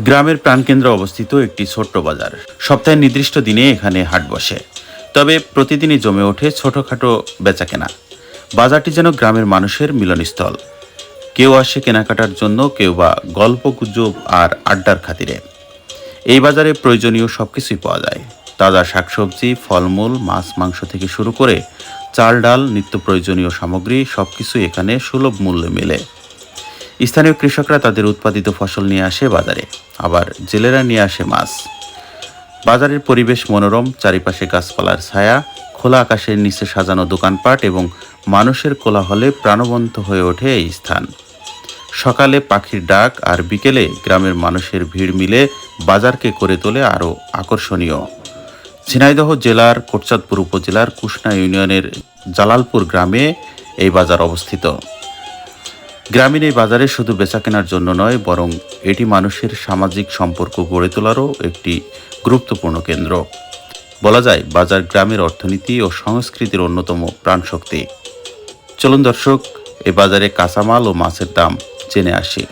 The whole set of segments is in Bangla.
গ্রামের প্রাণকেন্দ্রে অবস্থিত একটি ছোট্ট বাজার। সপ্তাহের নির্দিষ্ট দিনে এখানে হাট বসে। তবে প্রতিদিনই জমে ওঠে ছোটখাটো বেচাকেনা। বাজারটি যেন গ্রামের মানুষের মিলনস্থল। কেউ আসে কেনাকাটার জন্য, কেউ বা গল্প গুজব আর আড্ডার খাতিরে। এই বাজারে প্রয়োজনীয় সব কিছুই পাওয়া যায়। তাজা শাকসবজি, ফলমূল, মাছ, মাংস থেকে শুরু করে চাল, ডাল, নিত্য প্রয়োজনীয় সামগ্রী সব কিছুই এখানে সুলভ মূল্যে মেলে। স্থানীয় কৃষকরা তাদের উৎপাদিত ফসল নিয়ে আসে বাজারে। আবার জেলেরা নিয়ে আসে মাছ। বাজারের পরিবেশ মনোরম, চারিপাশে গাছপালার ছায়া, খোলা আকাশের নিচে সাজানো দোকানপাট এবং মানুষের কোলাহলে প্রাণবন্ত হয়ে ওঠে এই স্থান। সকালে পাখির ডাক আর বিকেলে গ্রামের মানুষের ভিড় মিলে বাজারকে করে তোলে আরও আকর্ষণীয়। ঝিনাইদহ জেলার কোটচাঁদপুর উপজেলার কুষ্ণা ইউনিয়নের জালালপুর গ্রামে এই বাজার অবস্থিত। গ্রামীণ এই বাজারে শুধু বেচা কেনার জন্য নয়, বরং এটি মানুষের সামাজিক সম্পর্ক গড়ে তোলারও একটি গুরুত্বপূর্ণ কেন্দ্র। বলা যায়, বাজার গ্রামের অর্থনীতি ও সংস্কৃতির অন্যতম প্রাণশক্তি। চলুন দর্শক, এ বাজারে কাঁচামাল ও মাছের দাম জেনে আসি।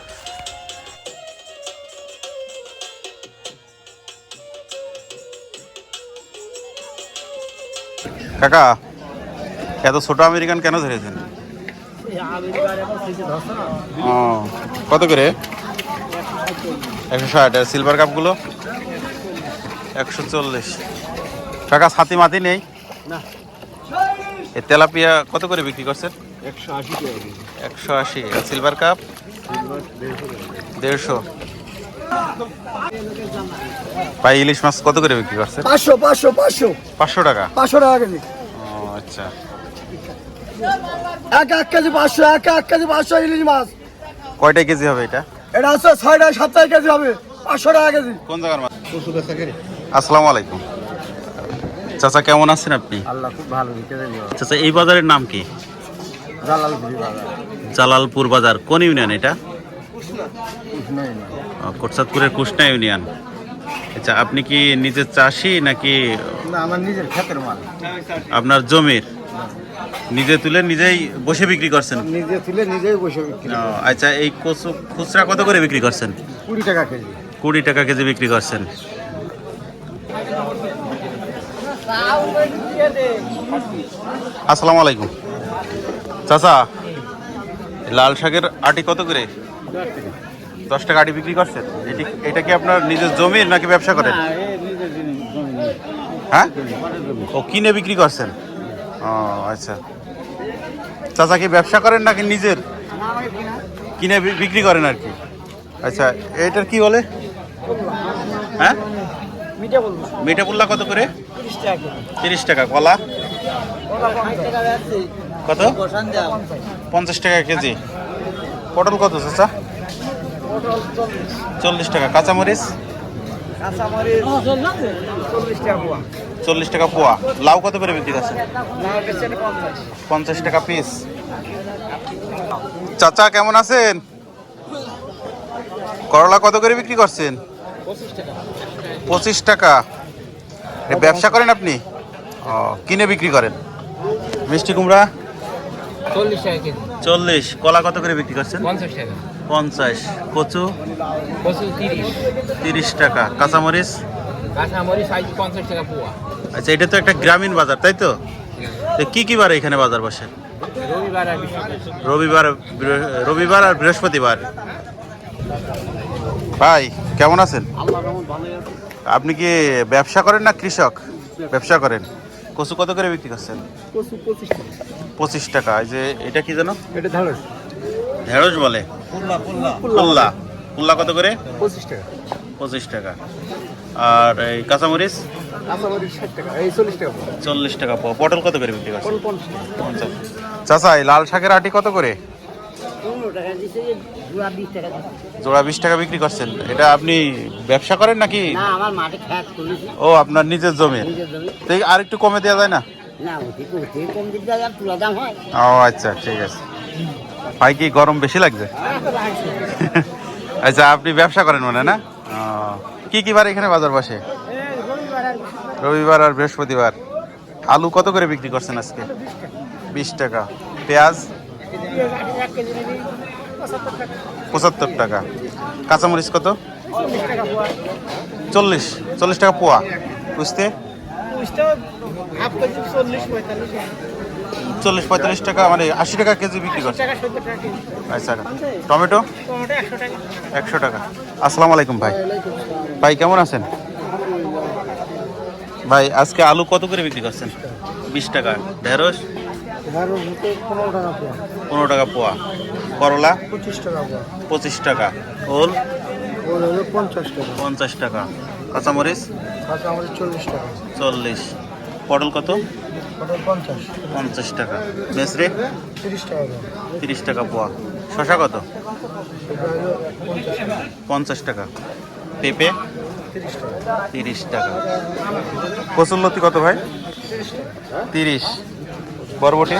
কাকা, এত ছোট আমেরিকান কেন ধরেছেন? ও কত করে? একশো ষাট আর সিলভার কাপগুলো একশো চল্লিশ। কাকা ছাতি মাতি নেই? এ তেলাপিয়া কত করে বিক্রি করছেন? একশো আশি আর সিলভার কাপ দেড়শো টাকা দেড়শো। ভাই ইলিশ মাছ কত করে বিক্রি করছেন? পাঁচশো পাঁচশো পাঁচশো। পাঁচশো টাকা? পাঁচশো টাকা কেজি। ও আচ্ছা। এক এক কেজি পাঁচশো এক এক কেজি পাঁচশো ইলিশ মাছ। কয়টা কেজি হবে এটা? এটা আছে ছয়টা সাতটায় কেজি হবে পাঁচশো টাকা কেজি। কোন জায়গার মাছ? আসসালামু আলাইকুম। চাচা কেমন আছেন আপনি? আল্লাহ খুব ভালো চাচা এই বাজারের নাম কি? জালালপুরি বাজার। জালালপুর বাজার কোন ইউনিয়ন এটা? কোটসাদপুরের কুষ্ণা ইউনিয়ন। আচ্ছা আপনি কি নিজের চাষি নাকি আমার নিজের ক্ষেতের মাল। আপনার জমির? নিজে তুলে নিজেই বসে বিক্রি করছেন? নিজে তুলে নিজেই বসে বিক্রি আচ্ছা এই কচু খুচরা কত করে বিক্রি করছেন? কুড়ি টাকা কেজি। কুড়ি টাকা কেজি বিক্রি করছেন। আসসালামু আলাইকুম। চাচা লাল শাকের আটি কত করে? দশ টাকা আটি বিক্রি করছেন? এটি এটা কি আপনার নিজের জমির নাকি ব্যবসা করেন? হ্যাঁ? ও কিনে বিক্রি করছেন? ও আচ্ছা। চাচা কি ব্যবসা করেন নাকি নিজের? কিনে বিক্রি করেন আর কি? আচ্ছা এটার কি বলে? হ্যাঁ? মিঠে পুল্লা কত করে? তিরিশ টাকা। কলা? কত? পঞ্চাশ টাকা কেজি। পটল কত চাচা? চল্লিশ টাকা। কাঁচামরিচ? কাঁচামরিচ চল্লিশ টাকা চল্লিশ টাকা পোয়া। লাউ কত করে বিক্রি করছেন? পঞ্চাশ টাকা পিস চাচা কেমন আছেন? করলা কত করে বিক্রি করছেন? পঁচিশ টাকা। ব্যবসা করেন আপনি? ও কিনে বিক্রি করেন? মিষ্টি কুমড়া? চল্লিশ কলা কত করে বিক্রি করছেন? পঞ্চাশ টাকা। পঞ্চাশ। কচু? কচু তিরিশ। তিরিশ টাকা। কাঁচামরিচ? কাঁচামরিচ পঞ্চাশ টাকা পোয়া। আচ্ছা এটা তো একটা গ্রামীণ বাজার তাই তো? কি কি বার এখানে বাজার বসে? রবিবার রবিবার আর বৃহস্পতিবার। ভাই কেমন আছেন? আপনি কি ব্যবসা করেন না কৃষক? ব্যবসা করেন। কচু কত করে বিক্রি করছেন? পঁচিশ টাকা। এই যে এটা কি জানো? এটা ঢেঁড়স। বলে? পুল্লা পুল্লা পুল্লা পুল্লা কত করে? পঁচিশ টাকা। পঁচিশ টাকা। আর এই কাঁচামরিচ? চল্লিশ টাকা পটল কত করে বিক্রি পটল পঞ্চাশ চাচা এই লাল শাকের আটি কত করে? জোড়া বিশ টাকা বিক্রি করছেন। এটা আপনি ব্যবসা করেন নাকি? না আমার মাঠে খ্যাত করেছি। ও আপনার নিজের জমি। আর একটু কমে দেওয়া যায় না? হয়। ও আচ্ছা ঠিক আছে। ভাই কি গরম বেশি লাগছে? আচ্ছা আপনি ব্যবসা করেন মানে না? কি কি বার এখানে বাজার বসে? রবিবার আর বৃহস্পতিবার। আলু কত করে বিক্রি করছেন আজকে? বিশ টাকা। পেঁয়াজ? পঁচাত্তর টাকা। কাঁচামরিচ কত? চল্লিশ। চল্লিশ টাকা পোয়া। বুঝতে চল্লিশ পঁয়তাল্লিশ টাকা মানে আশি টাকা কেজি বিক্রি করছে। আচ্ছা টমেটো? একশো টাকা। আসসালামু আলাইকুম ভাই। ভাই কেমন আছেন? ভাই আজকে আলু কত করে বিক্রি করছেন? বিশ টাকা। ঢেঁড়স? পনেরো টাকা পোয়া। পনেরো টাকা পোয়া। করলা? পঁচিশ টাকা পঁচিশ টাকা। ওল? পঞ্চাশ টাকা। কাঁচামরিচ? কাঁচা চল্লিশ টাকা। চল্লিশ। পটল কত? পঞ্চাশ। টাকা। মেসরে? তিরিশ টাকা তিরিশ টাকা পোয়া। শশা কত? পঞ্চাশ টাকা। পেঁপে? তিরিশ টাকা। তিরিশ টাকা। কচুরলতি কত ভাই? তিরিশ বরবটি?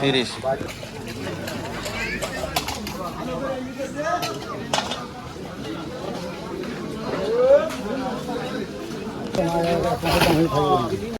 তিরিশ